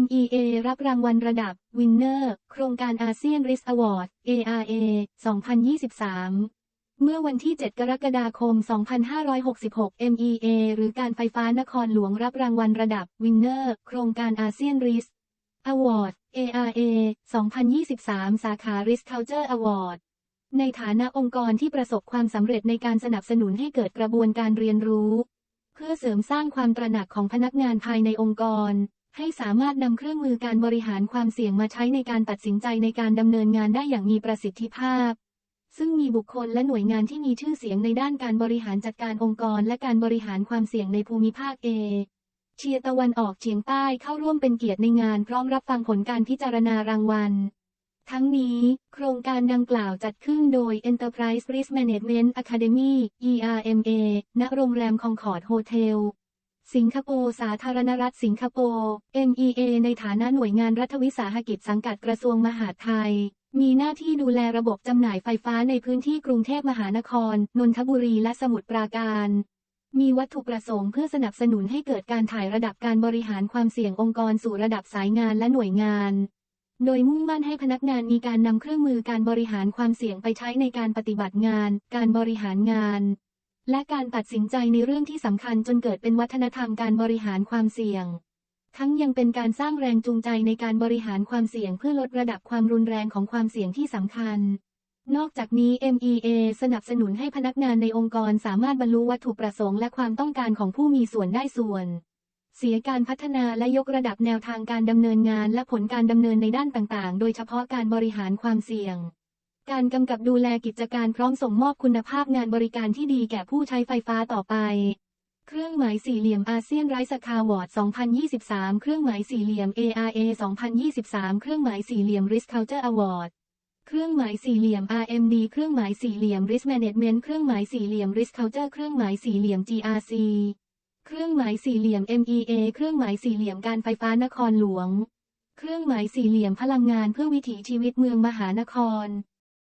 MEA รับรางวัลระดับ Winner โครงการอาเซียน Risk Award ARA 2023 เมื่อวันที่ 7 กรกฎาคม 2566 MEA หรือการไฟฟ้านครหลวงรับรางวัลระดับ Winner โครงการอาเซียน Risk Award ARA 2023 สาขา Risk Culture Award ในฐานะองค์กรที่ประสบความสำเร็จในการสนับสนุนให้เกิดกระบวนการเรียนรู้ เพื่อเสริมสร้างความตระหนักของพนักงานภายในองค์กร ให้สามารถนำเครื่องมือการบริหารความเสี่ยงมาใช้ในการตัดสินใจในการดำเนินงานได้อย่างมีประสิทธิภาพ ซึ่งมีบุคคลและหน่วยงานที่มีชื่อเสียงในด้านการบริหารจัดการองค์กร และการบริหารความเสี่ยงในภูมิภาคเอเชียตะวันออกเฉียงใต้เข้าร่วมเป็นเกียรติในงานพร้อมรับฟังผลการพิจารณารางวัล ทั้งนี้ โครงการดังกล่าวจัดขึ้นโดย Enterprise Risk Management Academy ERMA ณ โรงแรมคองคอร์ดโฮเทล สิงคโปร์สาธารณรัฐสิงคโปร์ MEA ในฐานะหน่วยงานรัฐวิสาหกิจสังกัดกระทรวงมหาดไทย มีหน้าที่ดูแลระบบจำหน่ายไฟฟ้าในพื้นที่กรุงเทพมหานคร นนทบุรีและสมุทรปราการ มีวัตถุประสงค์เพื่อสนับสนุนให้เกิดการถ่ายระดับการบริหารความเสี่ยงองค์กรสู่ระดับสายงานและหน่วยงาน โดยมุ่งมั่นให้พนักงานมีการนำเครื่องมือการบริหารความเสี่ยงไปใช้ในการปฏิบัติงาน การบริหารงาน และการตัดสินใจในเรื่องที่สำคัญจนเกิดเป็นวัฒนธรรมการบริหารความเสี่ยง ทั้งยังเป็นการสร้างแรงจูงใจในการบริหารความเสี่ยงเพื่อลดระดับความรุนแรงของความเสี่ยงที่สำคัญ นอกจากนี้ MEA สนับสนุนให้พนักงานในองค์กรสามารถบรรลุวัตถุประสงค์และความต้องการของผู้มีส่วนได้ส่วน เสียการพัฒนาและยกระดับแนวทางการดำเนินงานและผลการดำเนินในด้านต่างๆ โดยเฉพาะการบริหารความเสี่ยง การกำกับดูแลกิจการพร้อมส่งมอบคุณภาพงานบริการที่ดีแก่ผู้ใช้ไฟฟ้าต่อไป เครื่องหมายสี่เหลี่ยมอาเซียนไรสคาวอร์ด 2023 เครื่องหมายสี่เหลี่ยม ARA 2023 เครื่องหมายสี่เหลี่ยม Risk Culture Award เครื่องหมายสี่เหลี่ยม RMD เครื่องหมายสี่เหลี่ยม Risk Management เครื่องหมายสี่เหลี่ยม Risk Culture เครื่องหมายสี่เหลี่ยม GRC เครื่องหมายสี่เหลี่ยม MEA เครื่องหมายสี่เหลี่ยมการไฟฟ้านครหลวง เครื่องหมายสี่เหลี่ยมพลังงานเพื่อวิถีชีวิตเมืองมหานคร